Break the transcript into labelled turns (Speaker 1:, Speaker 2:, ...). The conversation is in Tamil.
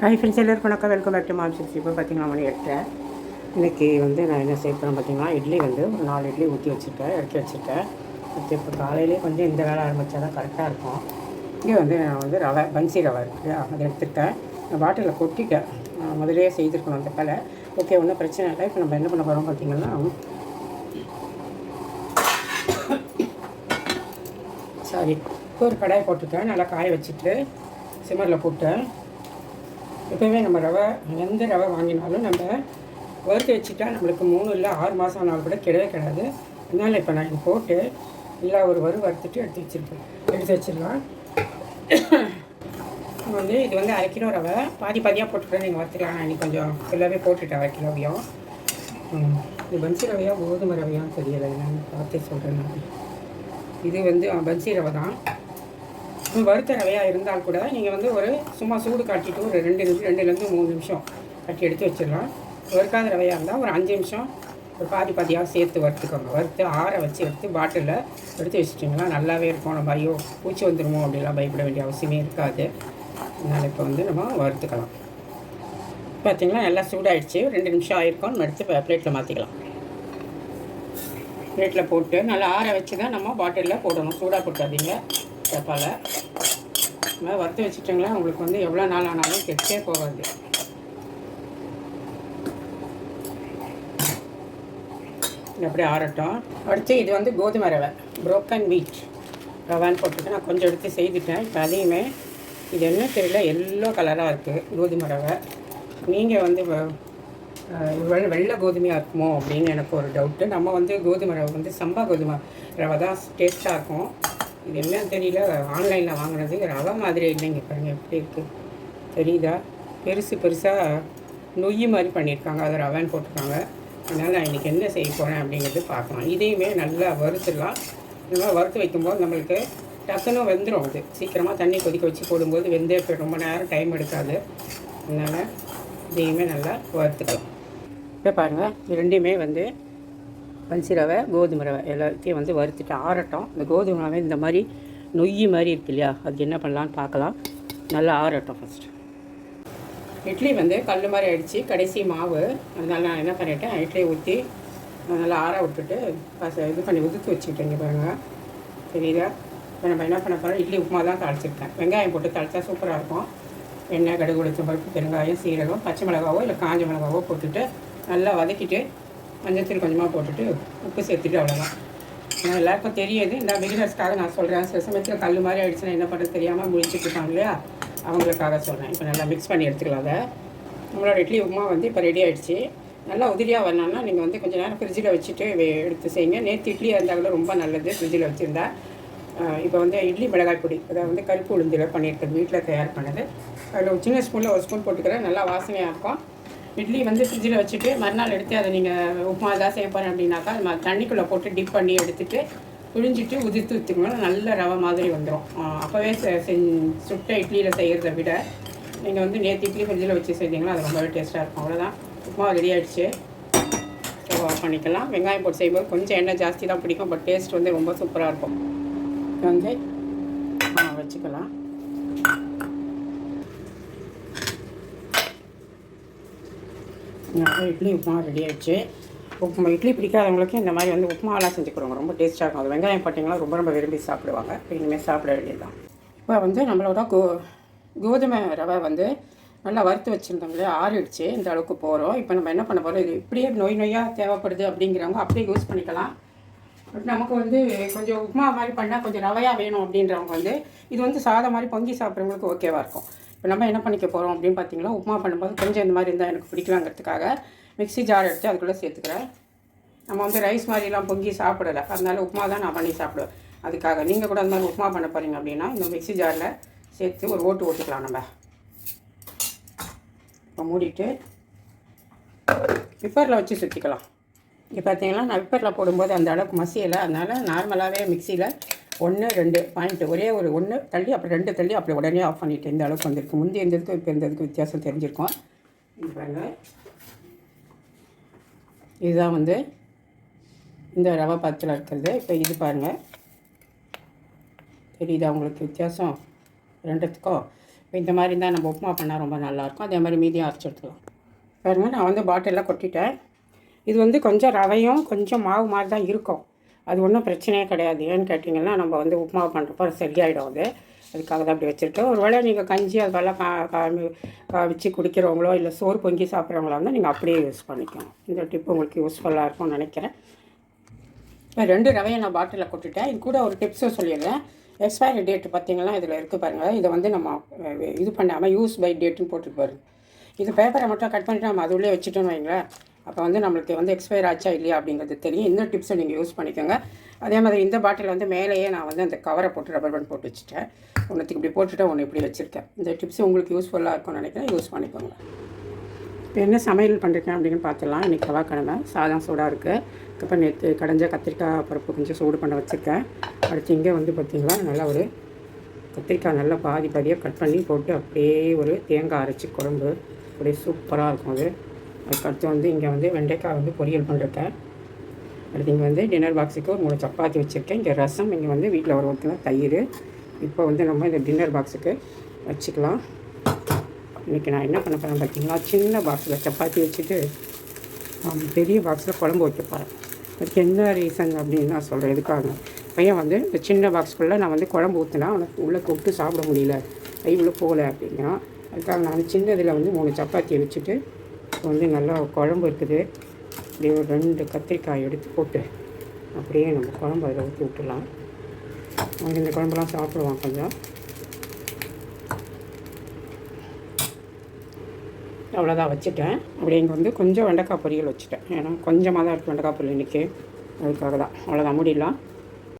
Speaker 1: ஹாய் ஃப்ரெண்ட்ஸ் எல்லாருக்கும் வணக்கம். வெல்கம் பேக் டு மாம்சன்ஸ் இப்போ பார்த்தீங்கன்னா மணி எட்டரை. இன்றைக்கி வந்து நான் என்ன சேர்க்குறேன் பார்த்தீங்கன்னா இட்லி வந்து ஒரு நாலு இட்லி ஊற்றி வச்சுருக்கேன் எடுத்து வச்சுருக்கேன். அடுத்து இப்போ காலையிலே கொஞ்சம் இந்த வேலை ஆரம்பித்தா தான் கரெக்டாக இருக்கும். இங்கே வந்து நான் வந்து ரவை பன்சி ரவை இருக்குது அதை எடுத்துக்கிட்டேன். பாட்டிலில் கொட்டிட்டேன் நான் முதலே செய்திருக்கணும் அந்த வேலை. ஓகே ஒன்றும் பிரச்சனை இல்லை. இப்போ நம்ம என்ன பண்ண போகிறோம் பார்த்தீங்கன்னா சாரி இப்போ ஒரு கடாயை போட்டுட்டேன். நல்லா காய வச்சுட்டு சிம்மரில் போட்டேன். எப்போயுமே நம்ம ரவை எந்த ரவை வாங்கினாலும் நம்ம வறுத்து வச்சுட்டா நம்மளுக்கு மூணு இல்லை ஆறு மாதம் ஆனாலும் கூட கிடையவே கிடையாது அதனால் இப்போ நான் இது போட்டு எல்லா ஒரு வறு வறுத்துட்டு எடுத்து வச்சுருப்பேன் எடுத்து வச்சிடலாம். வந்து இது வந்து அரை கிலோ ரவை பாதி பாதியாக போட்டுக்கிறேன். நீங்கள் வறுத்துக்கலாம். இன்றைக்கி இன்னைக்கு கொஞ்சம் ஃபுல்லாகவே போட்டுட்டேன் அரை கிலோவையும் இது பன்சி ரவையா கோதுமை ரவையான்னு தெரியலை. என்னன்னு பார்த்து சொல்கிறேன் நான். இது வந்து பன்சி ரவை தான் வறுத்த ரவையாக இருந்தால் கூட நீங்கள் வந்து ஒரு சும்மா சூடு காட்டிட்டு ஒரு ரெண்டு நிமிஷம் ரெண்டுலேருந்து மூணு நிமிஷம் கட்டி எடுத்து வச்சிடலாம். வறுக்காத ரவையாக இருந்தால் ஒரு அஞ்சு நிமிஷம் ஒரு பாதி பாதியாக சேர்த்து வறுத்துக்கோங்க. வறுத்து ஆற வச்சு எடுத்து பாட்டிலில் எடுத்து வச்சுட்டிங்கன்னா நல்லாவே இருக்கும். நம்ம ஐயோ பூச்சி வந்துடுமோ அப்படிலாம் பயப்பட வேண்டிய அவசியமே இருக்காது. அதனால் இப்போ வந்து நம்ம வறுத்துக்கலாம். பார்த்திங்களா நல்லா சூடாயிடுச்சு. ரெண்டு நிமிஷம் ஆயிருக்கும். நம்ம எடுத்து பிளேட்டில் மாற்றிக்கலாம் பிளேட்டில் போட்டு நல்லா ஆற வச்சு தான் நம்ம பாட்டிலில் போடணும். சூடாக போட்டாதீங்க டப்பாவில் நல்லா வறுத்து வச்சுட்டோங்களா? உங்களுக்கு வந்து எவ்வளோ நாள் ஆனாலும் கெட்டே போகாது. அப்படி ஆறட்டும். அடுத்து இது வந்து கோதுமை ரவை. புரோக்கன் வீட் ரவான்னு போட்டுட்டு நான் கொஞ்சம் எடுத்து செய்துட்டேன். இப்போ அதையுமே இது என்ன தெரியல எல்லோ கலராக இருக்குது கோதுமை ரவை. நீங்கள் வந்து வெள்ளை கோதுமையாக இருக்குமோ அப்படின்னு எனக்கு ஒரு டவுட்டு நம்ம வந்து கோதுமை ரவை வந்து சம்பா கோதுமை ரவை தான் டேஸ்ட்டாக இருக்கும். இது என்னன்னு தெரியல. ஆன்லைனில் வாங்கினது. ரவை மாதிரி இல்லைங்க பாருங்க. எப்படி இருக்குது தெரியுதா? பெருசு பெருசாக நொய் மாதிரி பண்ணியிருக்காங்க. அதை ரவைன்னு போட்டிருக்காங்க. அதனால் நான் இன்றைக்கி என்ன செய்ய போகிறேன் அப்படிங்கிறது பார்க்கலாம். இதையுமே நல்லா வறுத்துடலாம். நல்லா வறுத்து வைக்கும்போது நம்மளுக்கு டக்குன்னு வெந்துடும் அது. சீக்கிரமாக தண்ணி கொதிக்க வச்சு போடும்போது வெந்தே போய் ரொம்ப நேரம் டைம் எடுக்காது. அதனால் இதையுமே நல்லா வறுத்துக்கலாம். இப்போ பாருங்கள் இது வந்து பன்சி ரவை கோதுமை ரவை எல்லாத்தையும் வந்து வறுத்துட்டு ஆறட்டும். இந்த கோதுமை ரவை இந்த மாதிரி நொய்யி மாதிரி இருக்கு இல்லையா? அது என்ன பண்ணலான்னு பார்க்கலாம். நல்லா ஆறட்டும் ஃபஸ்ட்டு இட்லி வந்து கல் மாதிரி அடித்து கடைசி மாவு. அதனால் நான் என்ன பண்ணிட்டேன் இட்லி ஊற்றி நல்லா ஆற விட்டுட்டு பச இது பண்ணி உதுத்து வச்சுக்கிட்டேங்க பாருங்கள் தெரியுதா? இப்போ நம்ம என்ன பண்ண போகிறோம் இட்லி உப்புமா தான் தாளிச்சிருக்கேன். வெங்காயம் போட்டு தாளிச்சா சூப்பராக இருக்கும். எண்ணெய் கடுகு உளுத்தம் பருப்பு பெருங்காயம் சீரகம் பச்சை மிளகாவோ இல்லை காஞ்ச மிளகாவோ போட்டுட்டு நல்லா வதக்கிட்டு மஞ்சத்தூள் கொஞ்சமாக போட்டுட்டு உப்பு சேர்த்துட்டு அவ்வளோதான் நான் எல்லாருக்கும் தெரியுது இந்த பிகினர்ஸ்க்காக நான் சொல்கிறேன் சில சமயத்தில் கல் மாதிரி ஆகிடுச்சுன்னா என்ன பண்ணுறது தெரியாமல் முழிச்சிட்டு இருக்காங்க இல்லையா? அவங்களுக்காக சொல்கிறேன் இப்போ நல்லா மிக்ஸ் பண்ணி எடுத்துக்கலாம் அதை. நம்மளோட இட்லி உப்புமா வந்து இப்போ ரெடி ஆகிடுச்சு நல்லா உதிரியாக வரணும்னா நீங்கள் வந்து கொஞ்சம் நேரம் ஃப்ரிட்ஜில் வச்சுட்டு எடுத்து செய்யுங்க. நேற்று இட்லியாக இருந்தால் கூட ரொம்ப நல்லது ஃப்ரிட்ஜில் வச்சுருந்தா. இப்போ வந்து இட்லி மிளகாய் பொடி அதாவது வந்து கருப்பு உளுந்தில் பண்ணியிருக்கிறது வீட்டில் தயார் பண்ணது. அதில் ஒரு சின்ன ஸ்பூனில் ஒரு ஸ்பூன் போட்டுக்கிறேன். நல்லா வாசனையாக இருக்கும். இட்லி வந்து ஃப்ரிட்ஜில் வச்சுட்டு மறுநாள் எடுத்து அதை நீங்கள் உப்புமா தான் செய்ய போகிறேன் அப்படின்னாக்கா அது ம- தண்ணிக்குள்ளே போட்டு டிப் பண்ணி எடுத்துட்டு புழிஞ்சிட்டு உதிர்த்து ஊற்றிக்கணும் நல்ல ரவை மாதிரி வந்துடும் அப்போவே செ- சுட்ட இட்லியில் செய்கிறத விட நீங்கள் வந்து நேற்று இட்லி ஃப்ரிட்ஜில் வச்சு செஞ்சீங்கன்னா அது ரொம்பவே டேஸ்ட்டாக இருக்கும். அவ்வளோதான் உப்புமா ரெடி ஆகிடுச்சு ஸ்டவ் ஆஃப் பண்ணிக்கலாம். வெங்காயம் போட்டு செய்யும்போது கொஞ்சம் எண்ணெய் ஜாஸ்தி தான் பிடிக்கும் பட் டேஸ்ட் வந்து ரொம்ப சூப்பராக இருக்கும். வந்து வச்சுக்கலாம். நல்லா இட்லி உப்புமா ரெடி ஆயிடுச்சு. உப்புமா இட்லி பிடிக்காதவங்களுக்கு இந்த மாதிரி வந்து உப்புமாவெல்லாம் செஞ்சு கொடுங்க ரொம்ப டேஸ்ட்டாக இருக்கும். அது வெங்காயம் போட்டிங்கன்னா ரொம்ப ரொம்ப விரும்பி சாப்பிடுவாங்க. இனிமேல் சாப்பிட வேண்டியதுதான். இப்போ வந்து நம்மளோட கோ கோதுமை ரவை வந்து நல்லா வறுத்து வச்சுருந்தவங்களே ஆறிடுச்சு. இந்த அளவுக்கு போகிறோம் இப்போ நம்ம என்ன பண்ண போகிறோம் இது இப்படியே நோய் நோயாக தேவைப்படுது அப்படிங்கிறவங்க அப்படியே யூஸ் பண்ணிக்கலாம். பட் நமக்கு வந்து கொஞ்சம் உப்புமா மாதிரி பண்ணால் கொஞ்சம் ரவையாக வேணும் அப்படின்றவங்க வந்து இது வந்து சாதம் மாதிரி பொங்கி சாப்பிட்றவங்களுக்கு ஓகேவாக இருக்கும். இப்போ நம்ம என்ன பண்ணிக்க போகிறோம் அப்படின்னு பார்த்தீங்கன்னா உப்புமா பண்ணும்போது கொஞ்சம் இந்த மாதிரி இருந்தால் எனக்கு பிடிக்கலாங்கிறதுக்காக மிக்ஸி ஜார் எடுத்து அதுக்குள்ளே சேர்த்துக்கிறேன். நம்ம வந்து ரைஸ் மாதிரிலாம் பொங்கி சாப்பிடலை. அதனால உப்புமா தான் நான் பண்ணி சாப்பிடுவேன். அதுக்காக நீங்கள் கூட அந்த மாதிரி உப்புமா பண்ண போகிறீங்க அப்படின்னா இந்த மிக்ஸி ஜாரில் சேர்த்து ஒரு ஓட்டு ஓட்டிக்கலாம் நம்ம. இப்போ மூடிட்டு விப்பரில் வச்சு சுற்றிக்கலாம் இப்போ பார்த்தீங்கன்னா நான் விப்பரில் போடும்போது அந்த அளவுக்கு மசியலை. அதனால் நார்மலாகவே மிக்சியில் ஒன்று ரெண்டு பாயிண்ட் ஒரே ஒரு ஒன்று தள்ளி அப்புறம் ரெண்டு தள்ளி அப்படி உடனே ஆஃப் பண்ணிட்டு இந்த அளவுக்கு வந்திருக்கு. முந்தி இருந்ததுக்கும் இப்போ இருந்ததுக்கு வித்தியாசம் தெரிஞ்சிருக்கும். இது பாருங்க. இதுதான் வந்து இந்த ரவை பாத்தில் இருக்கிறது. இப்போ இது பாருங்கள் தெரியுதா உங்களுக்கு வித்தியாசம்? ரெண்டுத்துக்கும் இப்போ இந்த மாதிரி தான் நம்ம உப்புமா பண்ணால் ரொம்ப நல்லாயிருக்கும். அதே மாதிரி மீதியும் அரைச்சி எடுத்துக்கலாம். பாருங்கள் நான் வந்து பாட்டிலில் கொட்டிட்டேன். இது வந்து கொஞ்சம் ரவையும் கொஞ்சம் மாவு மாதிரி தான் இருக்கும். அது ஒன்றும் பிரச்சனையே கிடையாது. ஏன்னு கேட்டிங்கன்னா நம்ம வந்து உப்புமா பண்ணுறப்போ அது சரியாயிடும் அது. அதுக்காக தான் அப்படி வச்சுருக்கேன் ஒருவேளை நீங்கள் கஞ்சி அதெல்லாம் கா காமி காமிச்சு குடிக்கிறவங்களோ இல்லை சோறு பொங்கி சாப்பிட்றவங்களா இருந்தால் நீங்கள் அப்படியே யூஸ் பண்ணிக்கலாம் இந்த டிப் உங்களுக்கு யூஸ்ஃபுல்லாக இருக்கும்னு நினைக்கிறேன். இப்போ ரெண்டு ரவையை நான் பாட்டிலில் கொட்டுட்டேன். இது கூட ஒரு டிப்ஸும் சொல்லிடுறேன். எக்ஸ்பைரி டேட் பார்த்திங்கன்னா இதில் இருக்குது பாருங்கள் இதை வந்து நம்ம இது பண்ணாமல் யூஸ் பை டேட்டுன்னு போட்டுட்டு பாருங்கள் இது பேப்பரை மட்டும் கட் பண்ணிட்டு நம்ம அது உள்ளே வச்சுட்டோன்னு வைங்களேன். அப்போ வந்து நம்மளுக்கு வந்து எக்ஸ்பயர் ஆச்சா இல்லையா அப்படிங்கிறது தெரியும். இந்த டிப்ஸை நீங்கள் யூஸ் பண்ணிக்கோங்க. அதே மாதிரி இந்த பாட்டில் வந்து மேலேயே நான் வந்து அந்த கவரை போட்டு ரப்பர் பேண்ட் போட்டு வச்சுட்டேன். ஒன்றுத்துக்கு இப்படி போட்டுட்டு ஒன்று இப்படி வச்சுருக்கேன். இந்த டிப்ஸ் உங்களுக்கு யூஸ்ஃபுல்லாக இருக்கும்னு நினைக்கிறேன். யூஸ் பண்ணிக்கோங்க. இப்போ என்ன சமையல் பண்ணிருக்கேன் அப்படின்னு பார்த்துலாம் இன்றைக்கி செவ்வாய்க்கிழமை சாதம் சூடாக இருக்குது இப்போ நேற்று கடைஞ்ச கத்திரிக்காய் பருப்பு கொஞ்சம் சூடு பண்ண வச்சுருக்கேன். அடுத்து இங்கே வந்து பார்த்திங்களா நல்லா ஒரு கத்திரிக்காய் நல்லா பாதி பாதியாக கட் பண்ணி போட்டு அப்படியே ஒரு தேங்காய் அரைச்சி குழம்பு. அப்படியே சூப்பராக இருக்கும் அது. அதுக்கடுத்து வந்து இங்கே வந்து வெண்டைக்காய் வந்து பொரியல் பண்ணிருக்கேன். அடுத்து இங்கே வந்து டின்னர் பாக்ஸுக்கு ஒரு மூணு சப்பாத்தி வச்சுருக்கேன். இங்கே ரசம் இங்கே வந்து வீட்டில் ஒரு ஒருத்தர் தயிர். இப்போ வந்து நம்ம இந்த டின்னர் பாக்ஸுக்கு வச்சுக்கலாம். இன்றைக்கி நான் என்ன பண்ண போகிறேன் பார்த்தீங்களா சின்ன பாக்ஸில் சப்பாத்தி வச்சுட்டு பெரிய பாக்ஸில் குழம்பு வைக்க போகிறேன் அதுக்கு என்ன ரீசன் அப்படின்னு நான் சொல்கிறேன் எதுக்காக பையன் வந்து இந்த சின்ன பாக்ஸ்குள்ளே நான் வந்து குழம்பு ஊற்றினா அவனுக்கு உள்ளே கூப்பிட்டு சாப்பிட முடியல. கை உள்ளே போகல அப்படின்னா அதுக்காக நான் சின்னதில் வந்து மூணு சப்பாத்தியை வச்சுட்டு இப்போ வந்து நல்லா குழம்பு இருக்குது. இப்படியே ஒரு ரெண்டு கத்திரிக்காய் எடுத்து போட்டு அப்படியே நம்ம குழம்பு அதில் ஊற்றி விட்டுலாம் அவங்க இந்த குழம்புலாம் சாப்பிடுவான் கொஞ்சம். அவ்வளோதான் வச்சுட்டேன். அப்படி இங்கே வந்து கொஞ்சம் வெண்டைக்காய் பொரியல் வச்சுட்டேன். ஏன்னா கொஞ்சமாக தான் இருக்குது வெண்டைக்காய் பொரியல் இன்றைக்கி அதுக்காக தான். அவ்வளோதான். முடியலாம்